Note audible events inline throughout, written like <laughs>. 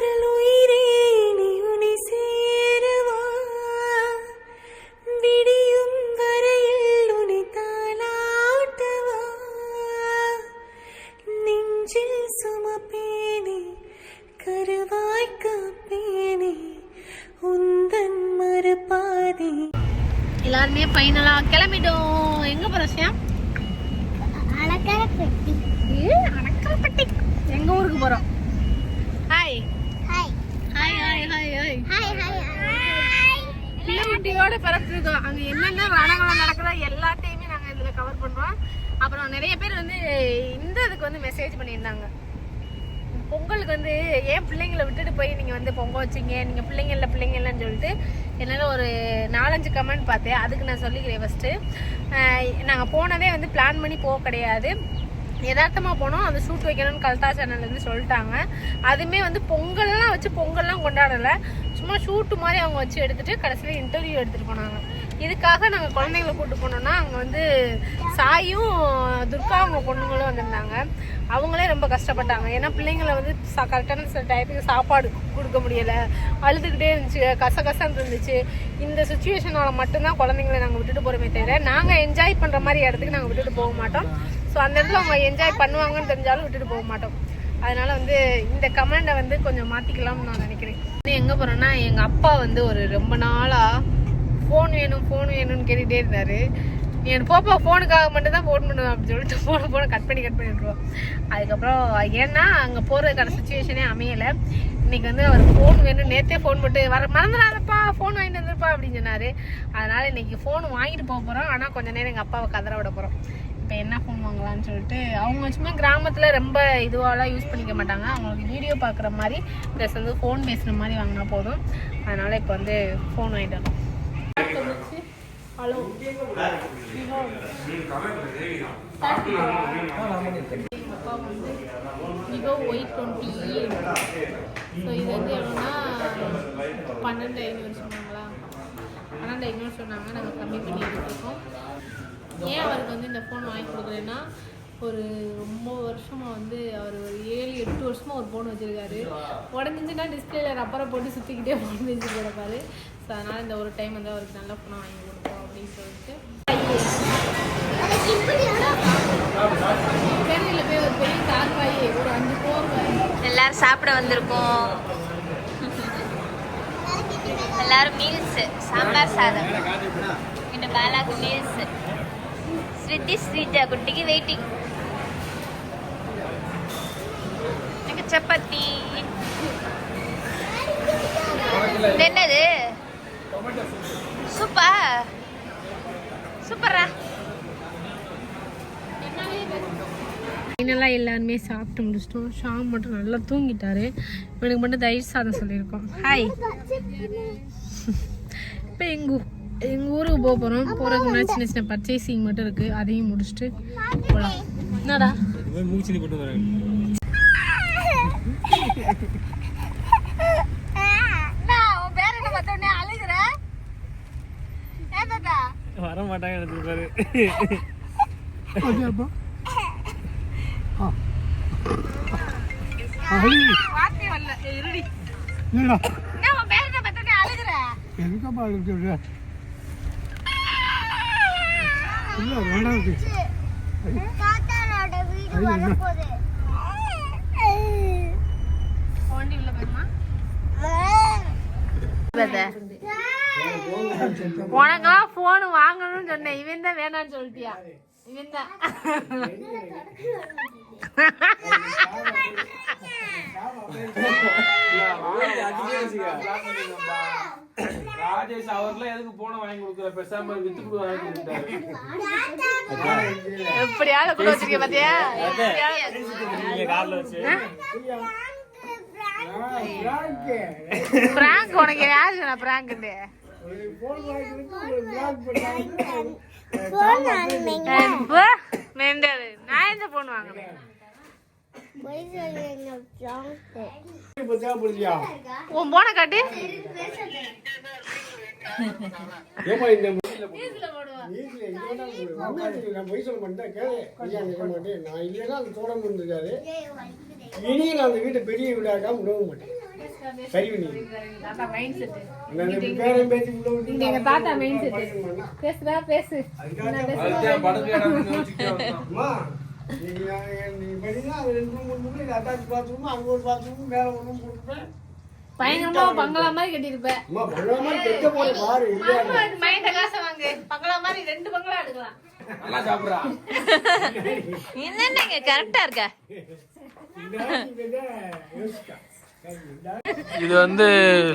Couldn't cover பண்ணுறோம் அப்புறம் நிறைய பேர் வந்து இந்த இதுக்கு வந்து மெசேஜ் பண்ணியிருந்தாங்க. பொங்கலுக்கு வந்து ஏன் பிள்ளைங்களை விட்டுட்டு போய் நீங்கள் வந்து பொங்கல் வச்சீங்க? நீங்கள் பிள்ளைங்க இல்லை பிள்ளைங்க இல்லைன்னு சொல்லிட்டு என்னால் ஒரு நாலஞ்சு கமெண்ட் பார்த்தேன். அதுக்கு நான் சொல்லிக்கிறேன் ஃபஸ்ட்டு நாங்கள் போனதே வந்து பிளான் பண்ணி போக கிடையாது. யதார்த்தமாக போனோம். அந்த ஷூட் வைக்கணும்னு கல்தா சேனல்லேருந்து சொல்லிட்டாங்க. அதுவுமே வந்து பொங்கல்லாம் வச்சு பொங்கல்லாம் கொண்டாடலை. சும்மா ஷூட்டு மாதிரி அவங்க வச்சு எடுத்துகிட்டு கடைசியில் இன்டர்வியூ எடுத்துகிட்டு போனாங்க. இதுக்காக நாங்கள் குழந்தைங்களை கூட்டு போனோம்னா அங்கே வந்து சாயும் துர்கா அவங்க பொண்ணுங்களும் வந்திருந்தாங்க. அவங்களே ரொம்ப கஷ்டப்பட்டாங்க. ஏன்னா பிள்ளைங்களை வந்து கரெக்டான சில டயத்துக்கு சாப்பாடு கொடுக்க முடியலை. அழுதுகிட்டே இருந்துச்சு. கசகசன்னு இருந்துச்சு. இந்த சுச்சுவேஷனால் மட்டும்தான் குழந்தைங்களை நாங்கள் விட்டுட்டு போகிறோமே தவிர நாங்கள் என்ஜாய் பண்ணுற மாதிரி இடத்துக்கு நாங்கள் விட்டுட்டு போக மாட்டோம். ஸோ அந்த இடத்துல அவங்க என்ஜாய் பண்ணுவாங்கன்னு தெரிஞ்சாலும் விட்டுட்டு போக மாட்டோம். அதனால வந்து இந்த கமெண்டை வந்து கொஞ்சம் மாற்றிக்கலாம்னு நான் நினைக்கிறேன். இன்னும் எங்கே போகிறோன்னா எங்கள் அப்பா வந்து ஒரு ரொம்ப நாளாக ஃபோன் வேணும் ஃபோன் வேணும்னு கேட்டுகிட்டே இருந்தார். நீ எனக்கு போப்பா ஃபோனுக்காக மட்டும் தான் ஃபோன் பண்ணுவேன் அப்படின்னு சொல்லிட்டு ஃபோனை ஃபோனை கட் பண்ணி கட் பண்ணி விட்ருவோம் அதுக்கப்புறம் ஏன்னா அங்கே போகிறதுக்கான சுச்சுவேஷனே அமையலை. இன்னைக்கு வந்து அவர் ஃபோன் வேணும் நேற்றே ஃபோன் போட்டு வர மறந்துடாதப்பா ஃபோன் வாங்கிட்டு வந்துருப்பா அப்படின்னு சொன்னார். அதனால் இன்றைக்கி ஃபோன் வாங்கிட்டு போக போகிறோம் ஆனால் கொஞ்ச நேரம் எங்கள் அப்பாவை கதற விட போகிறோம் இப்போ என்ன ஃபோன் வாங்கலாம்னு சொல்லிட்டு அவங்க சும்மா கிராமத்தில் ரொம்ப இதுவாலாம் யூஸ் பண்ணிக்க மாட்டாங்க. அவங்களுக்கு வீடியோ பார்க்குற மாதிரி ப்ளஸ் வந்து ஃபோன் பேசுகிற மாதிரி வாங்கினா போதும். அதனால் இப்போ வந்து ஃபோன் வாங்கிட்டு வரோம் விவோ ஒய் டுவெண்ட்டி ஸோ இது வந்து எவ்வளோன்னா பன்னெண்டு ஐநூறு சொன்னாங்களா பன்னெண்டு ஐநூறு சொன்னாங்க நாங்கள் கம்மி பண்ணி எடுத்துருக்கோம் ஏன் அவருக்கு வந்து இந்த ஃபோன் வாங்கி கொடுக்குறேன்னா ஒரு ரொம்ப வருஷமாக வந்து அவர் ஒரு ஏழு எட்டு வருஷமாக ஒரு ஃபோன் வச்சுருக்காரு. உடஞ்சிச்சுன்னா டிஸ்பிளேல ரப்பரை போட்டு சுற்றிக்கிட்டே ஃபோன் வச்சு கிடப்பாரு ஸோ அதனால் இந்த ஒரு டைம் வந்து அவருக்கு நல்ல ஃபோனாக வாங்கி கொடுப்போம் அப்படின்னு சொல்லிட்டு. போய் ஒரு பெரிய எல்லாரும் சாப்பிட வந்திருக்கோம். எல்லாரும் மீல்ஸ் சாம்பார் சாதம். இந்த பாலாக்கு மீல்ஸ் ஸ்ருதி ஸ்ரீஜா குட்டிக்கு வெயிட்டிங் எனக்கு சப்பாத்தி என்னது சூப்பர் சூப்பரா ஃபைனலாக எல்லாருமே சாப்பிட்டு முடிச்சிட்டோம். ஷாம் மட்டும் நல்லா தூங்கிட்டாரு. இவனுக்கு மட்டும் தயிர் சாதம் சொல்லியிருக்கோம். ஹாய் இப்போ எங்கள் எங்கள் ஊருக்கு போக போகிறோம் போகிறதுக்கு முன்னாடி சின்ன சின்ன பர்ச்சேசிங் மட்டும் இருக்குது அதையும் முடிச்சுட்டு போகலாம் என்னடா? வர மாட்டாங்க எடுத்து பாரு வார்த்தை வரல இருடி என்னடா என்ன உன் பேர் என்ன பத்தனே அழுகுற எதுக்கப்பா அழுது விடுற இல்லை வேண்டாம். தாத்தாரோட வீடு வரப்போகுது. உள்ள உனக்கெல்லாம் ஃபோன் வாங்கணும்னு சொன்னேன். இவன் தான் வேணாம்னு சொல்லிட்டியா? இவன் தான். ராஜேஷ் அவர்லாம் எதுக்கு போன வாங்கி கொடுக்குற? பேசாம வித்து கொடு வாங்கி கொடுத்தாரு எப்படியாவது கூட வச்சிருக்கேன் பாத்தியா? நீங்க கார்ல வச்சு. பிராங்க் உனக்கு யாரு சொன்னா பிராங்க்னு நான் எந்த போன் வாங்குறேன் போய் சொல்லுங்க பிராங்க் இப்போ தேவைப்படுதியா உன் போனை காட்டு சொல்ல மாட்டேன் நான் இல்லைன்னா அந்த இருந்திருக்காரு இனி நான் அந்த வீட்டை பெரிய வீடாக விடவும் மாட்டேன் சரி எங்க தாத்தா செட் பேசு நீ நான் நீ படினா அது ரெண்டு ரூம் மூணு ரூம் இது அட்டாச் பாத்ரூம் அங்கே ஒரு பாத்ரூம் மேலே ஒரு ரூம் போட்டுருப்பேன் பயங்கரமா பங்களா மாதிரி கட்டியிருப்ப. அம்மா பங்களா கெட்ட போற பாரு இல்லையா மைண்ட காசை வாங்கு. பங்களா மாதிரி ரெண்டு பங்களா எடுக்கலாம். நல்லா சாப்பிடுறா. என்னங்க கரெக்டா இருக்க? யோசிக்கா இது வந்து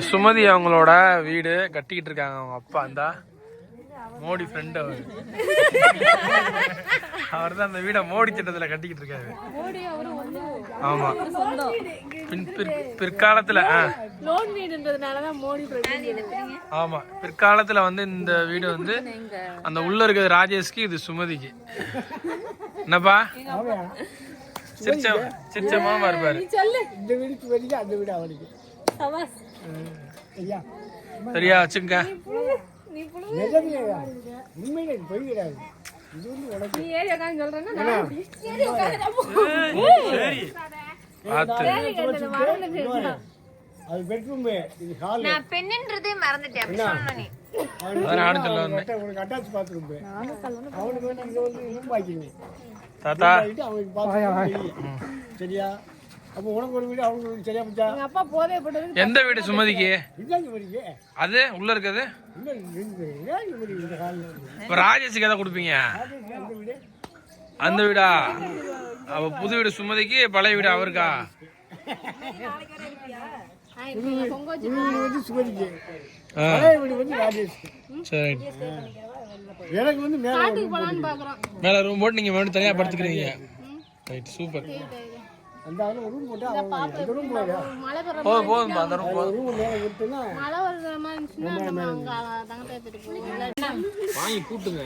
சுமதி அவங்களோட வீடு கட்டிக்கிட்டு இருக்காங்க அவங்க அப்பா அந்த மோடி ஃப்ரெண்ட் அவர். அவர் தான் அந்த வீடை மோடி திட்டத்துல கட்டிக்கிட்டு இருக்காரு. ஆமா. பின் பிற்- பிற்காலத்துல ஆமா. பிற்காலத்துல வந்து இந்த வீடு வந்து அந்த உள்ள இருக்கிறது ராஜேஷ்க்கு இது சுமதிக்கு. என்னப்பா? சிரிச்ச சிரிச்ச மாமா இருப்பாரு சொல்லு. இந்த வீடுக்கு வெளியே அந்த வீடு அவனுக்கு. சவாஸ் ஐயா. சரியா வச்சுங்க உண்மையில பொய் கிடையாது. இது வந்து உனக்கு. நீ ஏறி உட்காந்து சொல்றேன்னா நான் ஏறி சரி பார்த்து. அது பெட்ரூம் இது ஹால். நான் பெண்ணுன்றதே மறந்துட்டேன் அப்படி உனக்கு அட்டாச் பாத்ரூம் அவனுக்கு வந்து இங்க வந்து ரூம் ஆக்கிங்க தாத்தா. அவனுக்கு பாத்ரூம் சரியா? அப்போ உனக்கு ஒரு வீடு வீடு சரியா போச்சா? எங்க அப்பா போதே போட்டது எந்த வீடு சுமதிக்கு? இதாங்க வரீங்க அது உள்ள இருக்குது. இல்லை ஏன் இந்த இப்ப ராஜேஷுக்கு எதை கொடுப்பீங்க? அந்த வீடு? அந்த வீடா? அவ புது வீடு சுமதிக்கு பழைய வீடு அவருக்கா? பொங்க வச்சு புது வீடு வந்து சுமதிக்கு. ஆ, பழைய வீடு வந்து ராஜேஷ் சரி. எனக்கு வந்து மேலே ஒரு room போலான்னு பாக்குறோம். மேல ரூம் போட்டு நீங்க வேணும் தனியா படுத்துக்கிறீங்க. Right super. அந்த ஆளு ஒரு ரூம் போட்டு அவன் அந்த ரூம் போயா மழை பெற போதும் போதும் அந்த ரூம் போதும் ரூம் மேலே விட்டுனா மழை வருது மாதிரி இருந்துச்சுன்னா நம்ம அவங்க தங்கத்தை எடுத்துட்டு போவோம். இல்லாட்டினா வாங்கி கூட்டுங்க.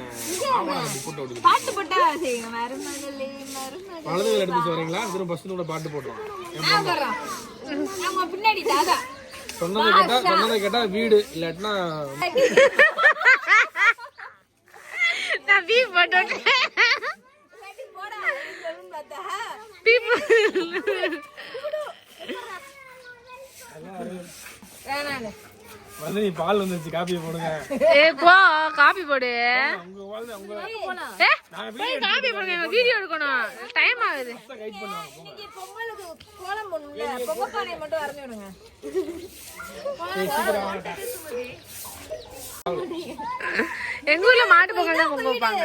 கூட்ட விடுங்க பாட்டு போட்டா செய்யுங்க. மருமகளே மருமகள். வலதுகள் எடுத்து வரீங்களா? திரும்ப பஸ் கூட பாட்டு போட்டுருவோம். ஆமா பின்னாடி தாதா. சொன்னதை கேட்டா சொன்னதை கேட்டா வீடு இல்லாட்டினா <laughs> வந்து நீ பால் வந்துருச்சு காப்பியை போடுங்க. ஏ போ காபி போடு. உங்க வாழ்ந்து உங்க ஏ போய் காபி போடுங்க வீடியோ எடுக்கணும். டைம் ஆகுது. பண்ணுவாங்க எங்க ஊர்ல மாட்டு பொங்கல் தான் பொங்க வைப்பாங்க.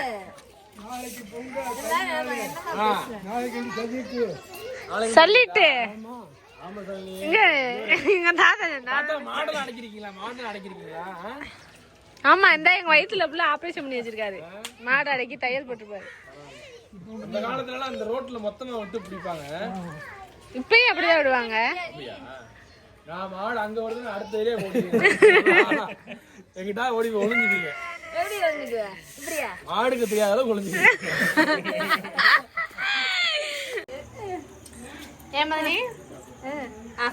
நாளைக்கு வந்து சந்திக்கு சொல்லிட்டு. எங்க தாத்தா மாடல் அடைக்கிறீங்களா? மாடல் அடைக்கிறீங்களா? ஆமா இந்த எங்க வயித்துல ஃபுல்லா ஆபரேஷன் பண்ணி வச்சிருக்காரு. மாடு அடக்கி தையல் போட்டுருப்பாரு. அந்த காலத்துல அந்த ரோட்ல மொத்தமா விட்டு பிடிப்பாங்க. இப்பயும் அப்படிதான் விடுவாங்க. நான் மாடு அங்க வருதுன்னு அடுத்த ஏரியா ஓடுவீங்க எங்கிட்ட ஓடி எப்படி இப்படியா? மாடுக்கு தெரியாத அளவுக்கு ஏன் மதனி?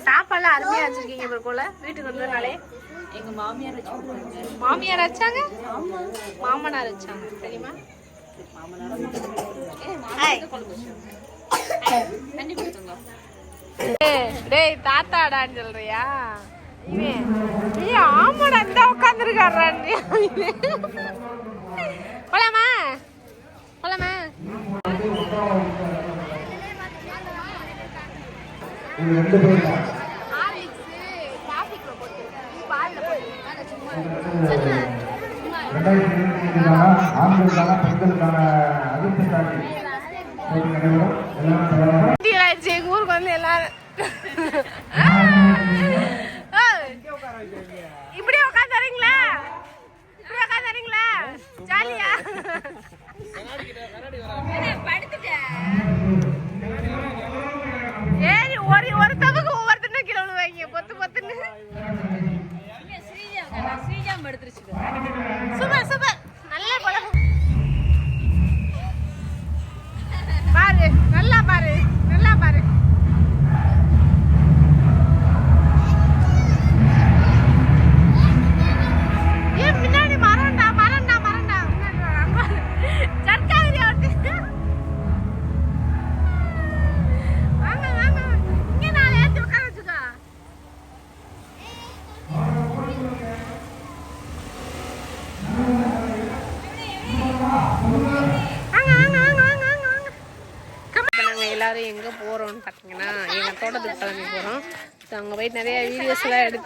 சாப்பாடுலாம் அருமையா வச்சிருக்கீங்க இப்போ போல. வீட்டுக்கு வந்ததுனாலே. எங்க மாமியார் வச்சு மாமியார் வச்சாங்க? மாமனார் வச்சாங்க. ஏய், டேய் தாத்தாடான்னு சொல்றியா? இவன், ஏய், ஆமாடா இந்த உட்காந்துருக்காரா போலாமா? போலாமா? ஆண்களுக்கான பெண்களுக்கான அதிர்ஷ்ட சாட்சி ஆயிடுச்சு எங்க ஊருக்கு வந்து எல்லாரும்.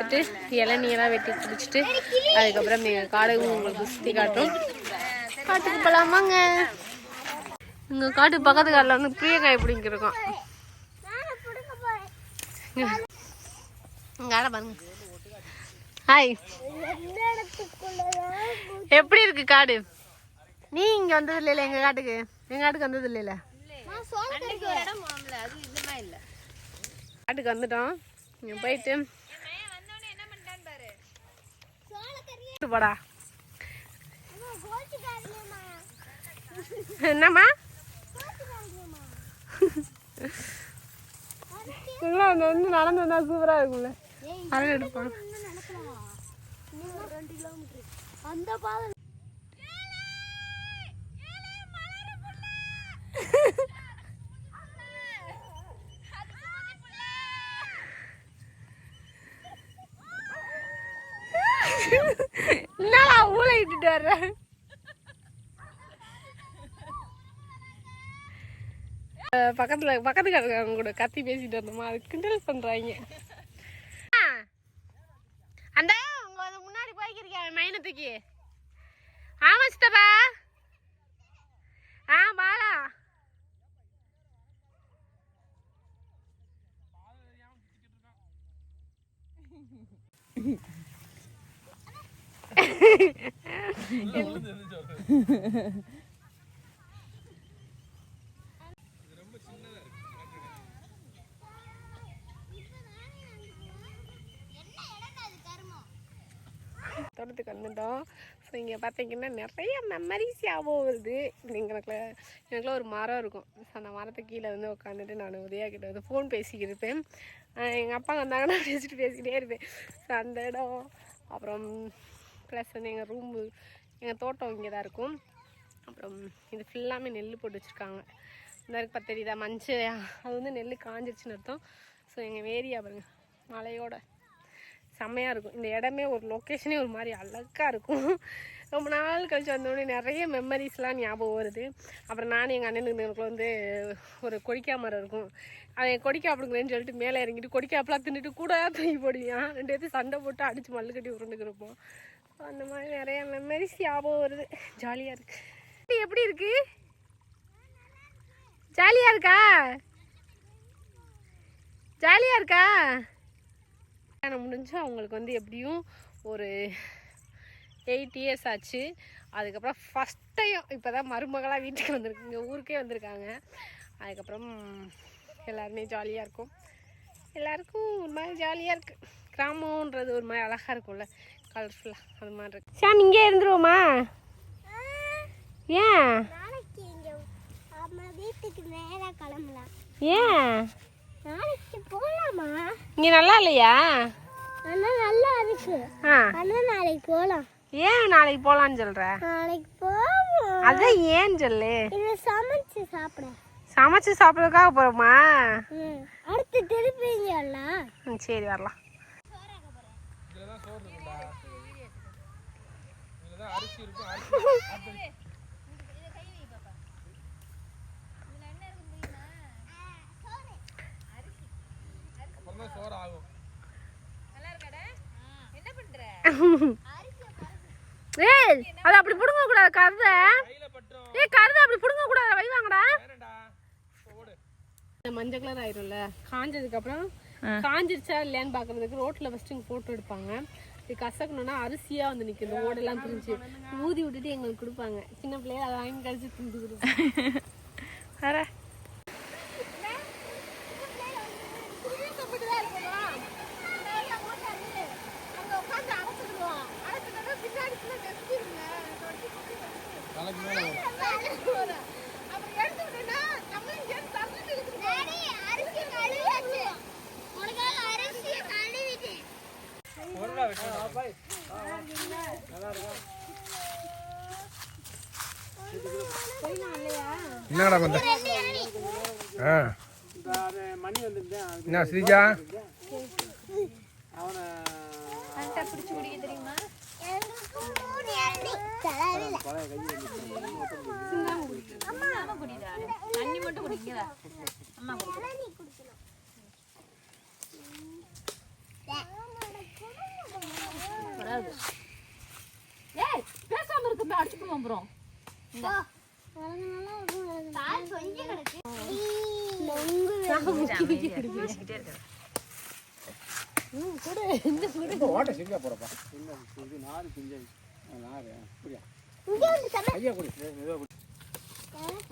எடுத்துட்டு இளநீலாம் வெட்டி குடிச்சிட்டு அதுக்கப்புறம் எங்கள் காடையும் உங்களுக்கு சுற்றி காட்டும் காட்டுக்கு போகலாமாங்க எங்கள் காட்டு பக்கத்து காட்டில் வந்து பிரியக்காய் பிடிங்கிருக்கோம் இங்கே ஆட பாருங்க. ஹாய் எப்படி இருக்கு காடு? நீ இங்கே வந்தது இல்லைல்ல எங்கள் காட்டுக்கு? எங்கள் காட்டுக்கு வந்தது இல்லைல்ல நான் சோளக்கறிக்கு ஒரு இடம் போகல அது இதுமா இல்ல. காட்டுக்கு வந்துட்டோம். இங்கே போயிட்டு கோச்சுக்காரங்கம்மா என்னம்மா? இல்லை அந்த வந்து நடந்து வந்தா சூப்பராக இருக்கும்ல. அரை கிலோமீட்டர் அந்த பாதை பக்கத்துல பக்கத்து கடைக்காரங்க கூட கத்தி பேசிட்டு வந்தோமா? அது கிண்டல் பண்றாங்க. ஆ, அந்த முன்னாடி போய்க்கிருக்க மைனத்துக்கு. ஆமா சித்தப்பா. ஆ பாலா. <laughs> <laughs> தோட்டத்துக்கு வந்துட்டோம். ஸோ இங்கே பார்த்தீங்கன்னா நிறைய மெமரிஸ் ஞாபகம் வருது. எங்களுக்கு எனக்குள்ள ஒரு மரம் இருக்கும். ஸோ அந்த மரத்துக்கு கீழே வந்து உட்காந்துட்டு நான் உதயா கிட்ட வந்து ஃபோன் பேசிக்கிட்டு இருப்பேன். எங்கள் அப்பா வந்தாங்கன்னா பேசிட்டு பேசிக்கிட்டே இருப்பேன். ஸோ அந்த இடம் அப்புறம் ப்ளஸ் வந்து எங்கள் ரூமு எங்கள் தோட்டம் இங்கே தான் இருக்கும். அப்புறம் இது ஃபுல்லாமே நெல் போட்டு வச்சுருக்காங்க. இந்த இருக்கு பார்த்து தெரியுதா மஞ்சள் அது வந்து நெல் காஞ்சிருச்சுன்னு அர்த்தம். ஸோ எங்கள் ஏரியா பாருங்கள் மலையோட. செம்மையாக இருக்கும். இந்த இடமே ஒரு லொக்கேஷனே ஒரு மாதிரி அழகாக இருக்கும். ரொம்ப நாள் கழிச்சு வந்தோடனே நிறைய மெமரிஸ்லாம் ஞாபகம் வருது. அப்புறம் நானும் எங்கள் அண்ணனுக்கு வந்து ஒரு கொடிக்கா மரம் இருக்கும். அவன் கொடிக்கா அப்படிங்கிறேன்னு சொல்லிட்டு மேலே இறங்கிட்டு கொடிக்காப்பெல்லாம் தின்னுட்டு கூட தூக்கி போடுவான் ரெண்டு பேர்த்தையும் சண்டை போட்டு அடித்து மல்லு கட்டி உருண்டுக்கிருப்போம். அந்த மாதிரி நிறைய மெமரிஸ் ஞாபகம் வருது. ஜாலியாக இருக்குது எப்படி இருக்கு? ஜாலியாக இருக்கா? ஜாலியாக இருக்கா? கல்யாணம் முடிஞ்சு அவங்களுக்கு வந்து எப்படியும் ஒரு எயிட் இயர்ஸ் ஆச்சு. அதுக்கப்புறம் ஃபஸ்ட் டைம் இப்போ தான் மருமகளாக வீட்டுக்கு வந்திருக்குங்க. ஊருக்கே வந்திருக்காங்க. அதுக்கப்புறம் எல்லாருமே ஜாலியாக இருக்கும். எல்லாருக்கும் ஒரு மாதிரி ஜாலியாக இருக்குது கிராமன்றது ஒரு மாதிரி அழகாக இருக்கும்ல. கலர்ஃபுல்லாக அது மாதிரி இருக்கு. சாமி இங்கே இருந்துருவோமா? ஏன்? வீட்டுக்கு நேரா கிளம்பலாம். ஏன்? நாளைக்கு போலாமா? இங்கே நல்லா இல்லையா? ஆனா நல்லா இருக்கு. ஆ. ஆனா நாளைக்கு போலாம். ஏன் நாளைக்கு போகலான்னு சொல்கிற நாளைக்கு போவோம். அதான் ஏன் சொல்லு. இது சமைச்சு சாப்பிட. சமைச்சு சாப்பிட்றதுக்காக போகிறோமா ம். அடுத்து திருப்பி இங்க வரலாம் ம் சரி வரலாம். சோறு <laughs> ஏய் அது அப்படி புடுங்க கூடாது கருத. ஏய் கருத அப்படி புடுங்க கூடாது வை வாங்கடா. மஞ்சள் கலர் ஆயிரும்ல காஞ்சதுக்கு அப்புறம் காஞ்சிருச்சா இல்லையான்னு பாக்குறதுக்கு ரோட்ல ஃபர்ஸ்ட் போட்டோ எடுப்பாங்க. இது கசக்கணும்னா அரிசியா வந்து நிற்கும் இந்த ஓடெல்லாம் பிரிஞ்சு. ஊதி விட்டுட்டு எங்களுக்கு கொடுப்பாங்க. சின்ன பிள்ளைய அதை வாங்கி கழிச்சு திண்டு கொடுப்பாங்க. என்னடா பண்ற? ஆ. மணி என்ன ஸ்ரீஜா? தெரியுமா? தண்ணி மட்டும் அம்மா ஏய் பேசாம இருக்கு அடிச்சுட்டு வந்துரும்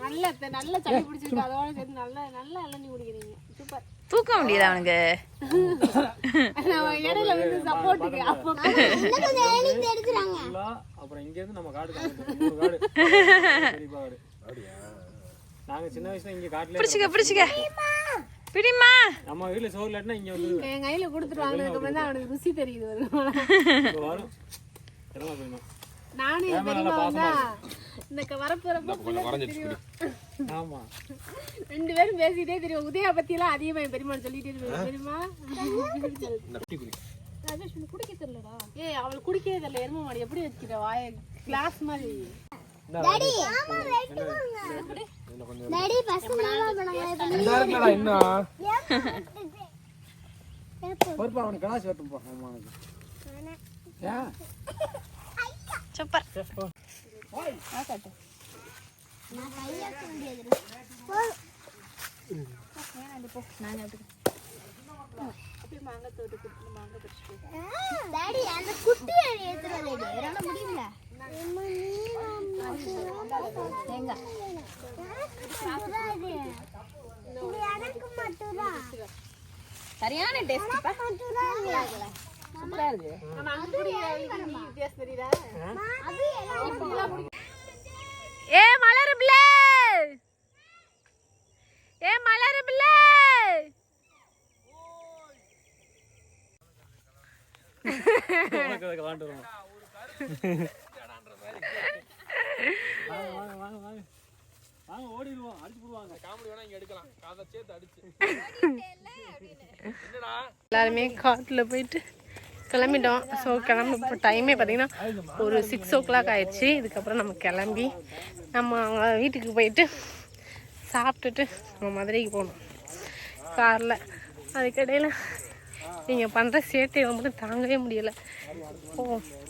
நல்ல நல்ல சளி பிடிச்சிருக்கு. அதோட சேர்த்து நல்ல நல்ல இளநீ குடிக்கிறீங்க. சூப்பர். தூக்க முடியுதா அவனுக்கு. அப்புறம் இங்க இருந்து நம்ம காடு காடு. நாங்க சின்ன வயசுல இங்க காட்டுல பிடிச்சிக்க பிடிச்சிக்க. பிடிமா. நம்ம வீட்டுல சோறு இல்லாட்டினா இங்க வந்து என் கையில அப்புறம் தான் அவனுக்கு ருசி தெரியுது வரும் நானும் என் பெரியம்மா வந்தா இந்த வரப்போறப்ப ஆமா. ரெண்டு பேரும் பேசிட்டே தெரியும். உதயா பத்தி எல்லாம் அதிகமா என் பெரியம்மா. சொல்லிட்டே ராஜேஷ் உனக்கு குடிக்க தெரியலடா. ஏய் அவள் குடிக்கவே தெரியல. எரும மாடி எப்படி வச்சுக்கிட்ட வாய கிளாஸ் மாதிரி. சூப்பர். சரியான டேஸ்ட் மட்டும்தான் சூப்பரா இருக்கு. ஆனா அங்க குடி வித்தியாசம் தெரியுதா ஏ மலரு பிள்ளை. ஏ மலரு பிள்ளை. வாங்க ஓடிடுவோம். அடிச்சு போடுவாங்க. காமெடி வேணா இங்க எடுக்கலாம் காதை சேர்த்து அடிச்சு. எல்லாருமே காட்டில் போயிட்டு கிளம்பிட்டோம். ஸோ கிளம்பி இப்போ டைமே பார்த்தீங்கன்னா ஒரு சிக்ஸ் ஓ கிளாக் ஆயிடுச்சு. இதுக்கப்புறம் நம்ம கிளம்பி நம்ம அவங்க வீட்டுக்கு போயிட்டு சாப்பிட்டுட்டு நம்ம மதுரைக்கு போகணும். காரில் அதுக்கடையில் நீங்கள் பண்ணுற சேட்டையை மட்டும் தாங்கவே முடியலை. ஓ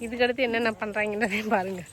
இதுக்கடுத்து என்னென்ன பண்ணுறாங்கன்றதையும் பாருங்கள்